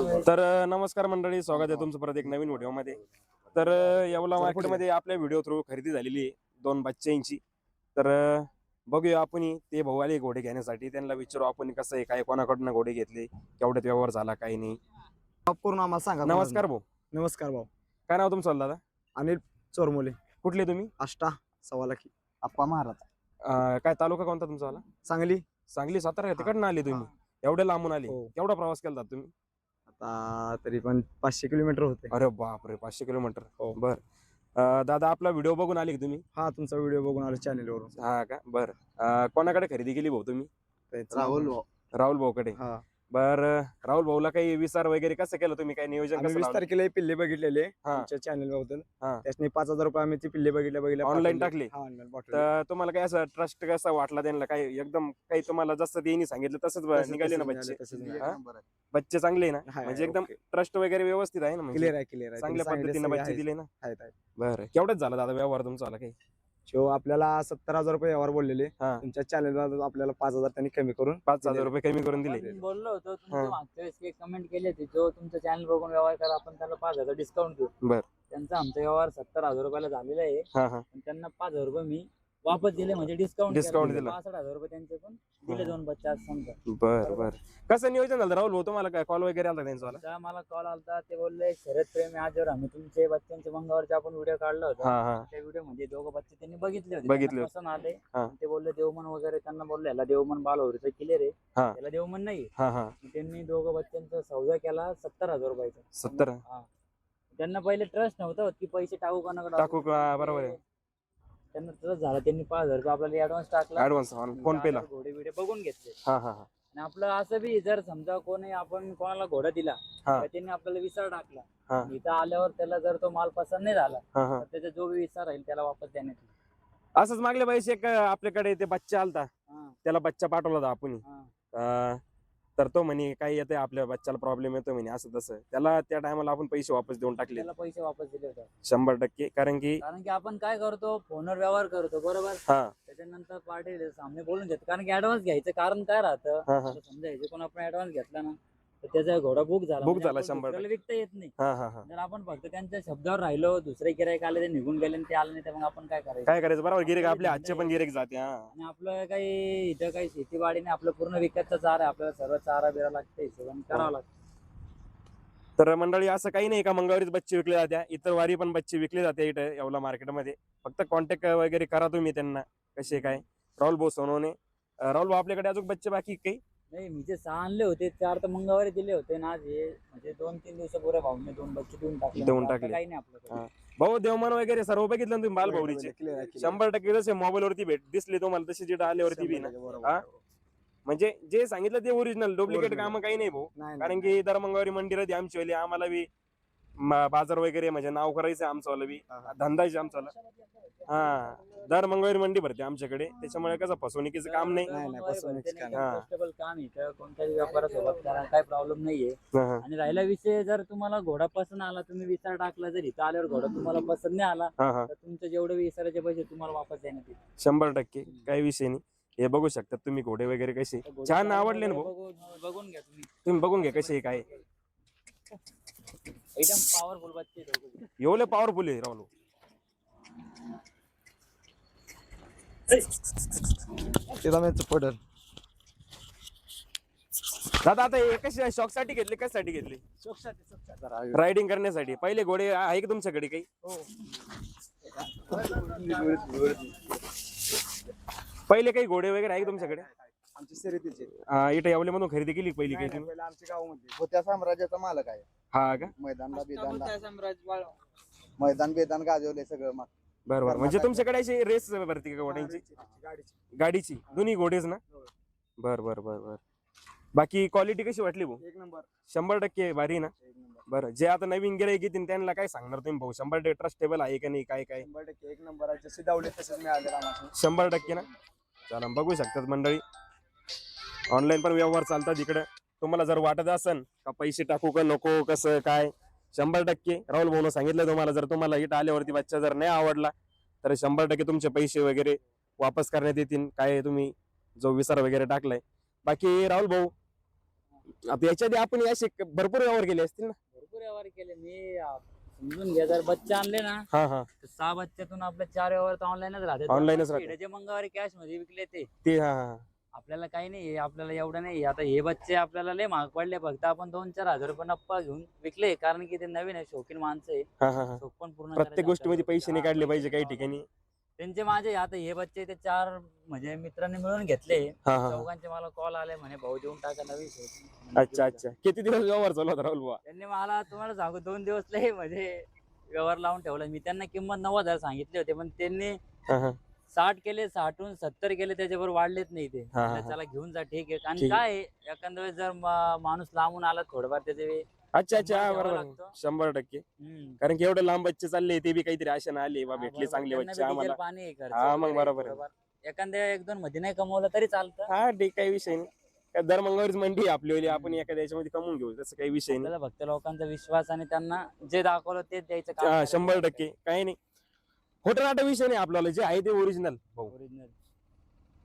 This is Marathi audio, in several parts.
तर नमस्कार मंडळी स्वागत आहे तुमचं परत एक नवीन व्हिडिओमध्ये. तर येवला मार्केटमध्ये आपल्या व्हिडिओ थ्रू खरेदी झालेली आहे दोन बच्चांची तर बघूया आपण ते भाऊ आले घोडे घेण्यासाठी. त्यांना विचारू आपण कसं आहे काय कोणाकडनं घोडे घेतले केवढ्यात व्यवहार झाला काही नाही. करून आम्हाला सांगा नमस्कार भाऊ. नमस्कार भाऊ. काय नाव तुमचं दादा? अनिल चोरमोले. कुठले तुम्ही? आष्टा सव्वा लाखी आप्पा महाराज. अ, काय तालुका कोणता तुमचा आला? सांगली. सांगली सातारा तिकडनं आले तुम्ही. एवढे लांबून आले. हो. केवढा प्रवास केला तुम्ही? आता तरी पण पाचशे किलोमीटर होते अरे बापरे पाचशे किलोमीटर. हो. बर. अ, दादा आपला व्हिडिओ बघून आले का तुम्ही? हा तुमचा व्हिडिओ बघून आलो चॅनल वरून. हा का? बर. अ, कोणाकडे खरेदी केली भाऊ तुम्ही? राहुल राहुल भाऊकडे. हा. बर राहुल भाऊला काही विचार वगैरे कसं केलं तुम्ही काय नियोजन आम्ही कसं वीस लावलं? तारखेला हे पिल्ले बघितलेले हा. तुमच्या चॅनलबद्दल हा. त्याच्यानी पाच हजार रुपये आम्ही ती पिल्ले बघितले बघितले Online टाकले? हा ऑनलाईन पाठवले तर तुम्हाला काय असं ट्रस्ट कसा वाटला त्यांना काय एकदम काही तुम्हाला जसं त्यांनी सांगितलं तसंच ब- निघाले ना बच्चे. हा? बच्चे चांगले ना म्हणजे एकदम. ट्रस्ट वगैरे व्यवस्थित आहे ना म्हणजे क्लिअर आहे क्लिअर आहे चांगल्या पद्धतीने बच्चे दिले ना आहेत, आहेत. बरं केवढ्याच झाला दादा व्यवहार तुमचा आला काही शो आपल्याला सत्तर हजार रुपये यावर बोललेले हा. तुमच्या चॅनल आपल्याला पाच हजार त्यांनी कमी करून पाच. हजार रुपये कमी करून दिले आपण बोललो होतो हा. तुमच्या मागच्या वेळेस एक कमेंट केली होती जो तुमचं चॅनल बघून व्यवहार करा आपण त्याला पाच हजार डिस्काउंट देऊ बर. त्यांचा आमचा व्यवहार सत्तर हजार रुपयाला झालेला आहे हा हा पण त्यांना पाच हजार रुपये मी वापस दिले म्हणजे डिस्काउंट Discount दिलं. पासष्ट हजार रुपये त्यांचे पण दिले. दोन बच्चे आज समजा बर बर कसं नियोजन झालं राहुल भाऊ तुम्हाला काय कॉल वगैरे आला त्यांचा वाला? मला कॉल आलता ते बोलले शरद प्रेमी आजवर आम्ही तुमचे बच्चांचे मंगावरचे आपण व्हिडिओ काढला होता हा हा त्या व्हिडिओमध्ये दोघं बच्चे त्यांनी बघितले होते बघितले त्यांना. पसंत आले हा. ते बोलले देवमन वगैरे त्यांना बोलले याला देवमन बाल होतं क्लिअर आहे हा. त्याला देवमन नाही हा हा त्यांनी दोघं बच्चांचा सौदा केला सत्तर हजार रुपयाचा सत्तर हा. त्यांना पहिले ट्रस्ट नव्हता होत की पैसे टाकू का नका टाकू का? बरोबर आहे. त्यांना ट्रस्ट झाला. त्यांनी पाच हजार रुपये आपल्याला ऍडव्हान्स टाकला. ऍडव्हान्स फोन पे ला आल्यावर घोडे बिडे बघून घेतले. हा हा हा. आणि आपलं असं बी जर समजा कोणी आपण कोणाला घोडा दिला हा. तर त्यांनी आपल्याला विचार टाकला. हा. इथं आल्यावर त्याला जर तो माल पसंत नाही झाला हा हा. तर त्याचा जो बी विचार राहील त्याला वापस देण्यात येईल. असंच मागले पैसे एक आपल्याकडे ते बच्चा आलता. हा, त्याला बच्चा पाठवला होता आपण. हा. तर तो म्हणे काही येते आपल्या बच्चाला प्रॉब्लेम येतो म्हणे असं तसं. त्याला त्या टायमाला आपण पैसे वापस देऊन टाकले. त्याला पैसे वापस दिले होते. शंभर टक्के कारण की कारण की आपण काय करतो फोनवर व्यवहार करतो बरोबर? हा. त्याच्यानंतर पार्टी सामने बोलून घेतो कारण की ऍडव्हान्स घ्यायचं कारण काय राहतं? हा हा. आता समजा ह्याचे कोण आपण ऍडव्हान्स घेतला ना? तर त्याचा घोडा बुक झाला. Book म्हणजे झाला आपण शंभर दुसऱ्याला विकता येत नाही. हा हा हा. जर आपण फक्त त्यांच्या शब्दावर राहिलो दुसरे गिरायक आले ते निघून गेले आणि ते आले नाही तर मग आपण काय करायचं? काय करायचं? बरोबर गिरेक आपले आजचे पण गिरेक जाते हा. आणि आपलं काही इथं काही शेतीवाडी नाही आपलं पूर्ण विकतचा चारा आहे आपल्याला सर्व चारा बिरा लागतं हिशोबाने करावं लागतं तर मंडळी असं काही नाही का? मंगळवारीच बच्चे विकले जाते इतर वारी पण बच्चे विकले जाते इथं येवला मार्केटमध्ये. फक्त कॉन्टॅक्ट वगैरे करा तुम्ही त्यांना कसे काय? राहुल भाऊ सोनवणे. अं, राहुल भाऊ आपल्याकडे अजून बच्चे बाकी काही? नाही मी जे सहा आणले होते चार तर मंगळवारी दिले होते ना आज हे म्हणजे दोन तीन दिवसापूर्वी भाऊने दोन बच्चे देऊन टाकले देऊन आता टाकले. काही नाही आपल्याकडे हा. भाऊ देवमान वगैरे सर्व बघितलं ना तुम्ही आहे. शंभर टक्के जसे मोबाईल वरती भेट दिसले तुम्हाला तशी जिथं आल्यावरती बी ना. हा? म्हणजे जे सांगितलं ते ओरिजिनल डुप्लिकेट. काम काही नाही भाऊ नाही, कारण. की दर मंगळवारी मंदिर आहे आमची वाली आम्हाला बी म- बाजार वगैरे म्हणजे नाव करायचं आमचं वाला बी. धंदा आहे आमचा वाला. हा. दर मंगळवारी मंडी भरते आमच्याकडे. त्याच्यामुळे कसं फसवणुकीचं काम नाही. नाही, नाही, फसवणुकीचं काम नाही. कॉन्स्टेबल काम आहे. तर कोणत्याही व्यापारासोबत करा काही प्रॉब्लेम नाहीये. हा, हा. आणि राहिला विषय जर तुम्हाला घोडा पसंत आला तुम्ही विचार टाकला जर इथं आल्यावर घोडा तुम्हाला पसंत नाही आला हा हा. तर तुमचे जेवढे विचाराचे पैसे तुम्हाला वापस देण्यात येईल शंभर टक्के. काही विषय नाही. हे बघू शकतात तुम्ही घोडे वगैरे कसे. तर घोडे छान आवडले ना भाऊ? बघून बघून घ्या तुम्ही. तुम्ही बघून घ्या कसे काय. एकदम पॉवरफुल बच्चे. एवढे पॉवरफुल आहे राहुल. पडल. दादा आता हे कशा शॉकसाठी घेतले कशासाठी घेतले? रायडिंग करण्यासाठी. पहिले घोडे आहे का तुमच्याकडे काही? पहिले काही घोडे वगैरे आहे का तुमच्याकडे? आमची शर्यतीचे. हा, इथं येवले मधून खरेदी केली पहिली काही आमच्या गावामध्ये. होत्या साम्राज्याचा मालक आहे. हा का? मैदानला बेदानला मैदान बेदान गाजवले सगळं मग. बरोबर. म्हणजे तुमच्याकडे अशी रेस भरती का घोड्यांची? गाडीची. गाडीची. दोन्ही घोडेच ना? बर बर बर बर. बाकी क्वालिटी कशी वाटली भाऊ? एक नंबर. शंभर टक्के भारी ना? बरं. जे आता नवीन गिराईक येतील त्यांना काय सांगणार तुम्ही भाऊ? शंभर टक्के ट्रस्टेबल आहे का नाही? काय काय? शंभर टक्के एक नंबर आहे. जसे दावले तसेच मिळाले आम्हाला शंभर टक्के ना? चला बघू शकतात मंडळी. ऑनलाईन पण व्यवहार चालतात इकडे. तुम्हाला जर वाटत असन का पैसे टाकू का नको कसं काय शंभर टक्के. राहुल भाऊन सांगितलं तुम्हाला जर तुम्हाला इथं आल्यावरती बच्चा जर नाही आवडला तर शंभर टक्के तुमचे पैसे वगैरे वापस करण्यात येतील. काय तुम्ही जो विचार वगैरे टाकलाय. बाकी राहुल भाऊ आता याच्या आधी आपण असे भरपूर व्यवहार केले असतील ना? भरपूर व्यवहार केले. मी समजून घ्या जर बच्चे आणले ना हा हा. तर सहा बच्च्यातून आपले चार व्यवहार तर ऑनलाईनच राहते Online च राहते. हिड्याचे मंगळवारी कॅशमध्ये विकले ते. ते हा हा. आपल्याला काही नाही हे आपल्याला एवढं नाही. आता हे बच्चे आपल्याला लय महाग पडले. फक्त आपण दोन चार हजार रुपये नप्पा घेऊन विकले. कारण की ते नवीन आहे शौकीन माणसं आहे हा हा हा. शौक पण पूर्ण प्रत्येक करायचं गोष्टीमध्ये आपल्याला. पैसे नाही काढले पाहिजे काही ठिकाणी. त्यांचे माझे आता हे बच्चे ते चार म्हणजे मित्रांनी मिळून घेतले. हा हा. हा. चौघांचे मला कॉल आले म्हणे भाऊ देऊन टाका नवीन शौकीन. अच्छा अच्छा. किती दिवस व्यवहार चालू होता राहुल बुवा? त्यांनी मला तुम्हाला सांगू दोन दिवस लय म्हणजे व्यवहार लावून ठेवला. मी त्यांना किंमत नव्वद हजार सांगितले होते पण त्यांनी हा हा. साठ केले साठून सत्तर केले त्याच्यावर वाढलेच नाही ते हा, हा, हा. चला घेऊन जा ठीक आहे आणि ठीक. काय आहे, एखाद्या वेळेस जर मा- माणूस लांबून आला थोडंफार त्याचे अच्छा अच्छा हा, शंभर बरोबर लागतं. शंभर टक्के हम्म. कारण की एवढे लांब बच्चे चालले ते बी काहीतरी आशा आले बा हा, भेटले बरोबर. चांगले त्यांना बच्चे आम्हाला डिझेल पाणी आहे खर्च हा, मग वगैरे बरोबर आहे. एखाद्या एक दोन मध्ये नाही कमवलं तरी चालतं हा ठीक काही विषय नाही काय दर मंगळवारीच मंडी आहे आपली आपण एखाद्या याच्यामध्ये कमवून घेऊ तसं काही विषय नाही आपल्याला फक्त लोकांचा विश्वास आणि त्यांना जे दाखवलं तेच द्यायचं काम हा, करायचं. शंभर टक्के काही नाही खोटं विषय नाही आपल्याला जे आहे ते ओरिजिनल भाऊ Original.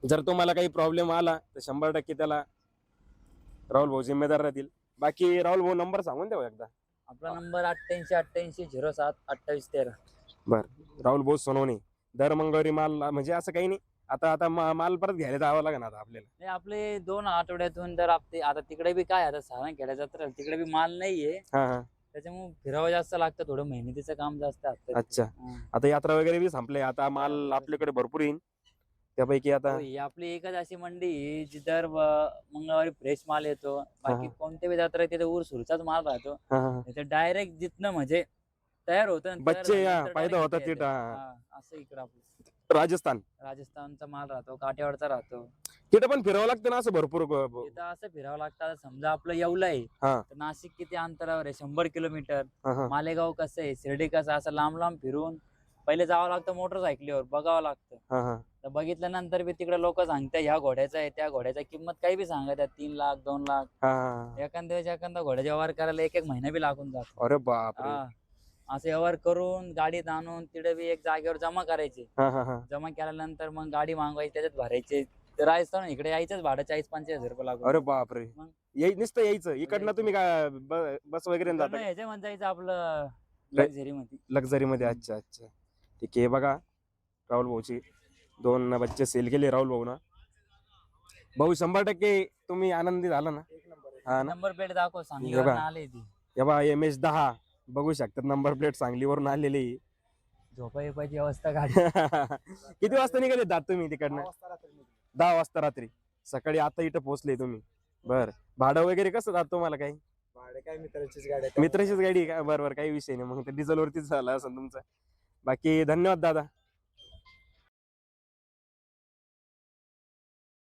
जर तुम्हाला काही प्रॉब्लेम आला तर शंभर टक्के त्याला राहुल भाऊ जिम्मेदार राहतील. बाकी राहुल भाऊ नंबर सांगून द्या हो एकदा. आपला नंबर अठ्ठ्याऐंशी अठ्ठ्याऐंशी झिरो सात अठ्ठावीस तेरा. राहुल भाऊ सोनवणे दर मंगळवारी माल म्हणजे असं काही नाही. आता आता मा- माल परत घ्यायला जावं लागेल आता आपल्याला. नाही आपले दोन आठवड्यातून तर आपले आता तिकडे बी काय आता सारण खेड्या जत्रा तिकडे बी माल नाहीये. हा हा. त्याच्यामुळे फिरावं जास्त लागतं थोडं मेहनतीचं काम जास्त असतं अच्छा. आता यात्रा वगैरे बी संपले आता माल आपल्याकडे भरपूर येईल त्यापैकी आता ही आपली एकच अशी मंडी आहे जी दर व- मंगळवारी फ्रेश माल येतो. बाकी हा. कोणते बी जत्रा तिथे ऊर सुरचाच माल राहतो. हा, हा, हा. डायरेक्ट जिथनं म्हणजे तयार होतं आणि तयार बच्चे, झाल्यानंतर फायदा direct होता इथे तिथं. हा. हा, असं इकडं आपलं. राजस्थान. राजस्थानचा माल राहतो काठेवाडचा राहतो. तिथं पण फिरावं लागतं ना असं भरपूर ग- ब- तिथं असं फिरावं लागतं. आता समजा आपलं येवला आहे हा. तर नाशिक किती अंतरावर आहे? शंभर किलोमीटर. हा, हा. मालेगाव कसं आहे? शिर्डी कसं असं लांब लांब फिरून पहिले जावं लागतं मोटरसायकलीवर बघावं लागतं. हा, हा. तर बघितल्यानंतर बी तिकडे लोक सांगतात ह्या घोड्याचा आहे त्या घोड्याचा किंमत काही बी सांगतात तीन लाख दोन लाख. हा, हा. एखाद्या वेळेस एखादा घोड्याचा व्यवहार करायला एक एक महिना बी लागून जातो. अरे बापरे. हा. असं व्यवहार करून गाडीत आणून तिकडे बी एक जागेवर जमा करायचे. हा, हा, हा. जमा केल्यानंतर मग गाडी मागवायची त्याच्यात भरायचे. राजस्थान इकडे यायचंच भाडं चाळीस पंचेचाळीस हजार रुपये लागून. अरे बापरे. मग? याय नुसतं यायचं. इकडनं तुम्ही काय ब- बस वगैरे जाता जायचं आपलं? लक्झरी मध्ये. लक्झरी मध्ये. अच्छा अच्छा. ठीक आहे बघा. राहुल भाऊची दोन बच्चे सेल केले राहुल भाऊ ना. भाऊ शंभर टक्के तुम्ही आनंदी झाला ना. हा ना? नंबर प्लेट दाखव बघा. सांगलीवर आले ती. हे बा एम एच दहा. बघू शकतात नंबर प्लेट सांगलीवरून आलेली. झोपा येपायची अवस्था काढली. किती वाजता निघाले दात तुम्ही तिकडनं? दहा वाजता रात्री. सकाळी आता इथं पोहोचले तुम्ही. बर. भाडं वगैरे कसं जात तुम्हाला काही? भाडे काय मित्राचीच गाडी आहे. मित्राचीच गाडी आहे का? बरोबर काही विषय नाही. मग ते डिझेल वरतीच झालं असं तुमचं. बाकी धन्यवाद दादा.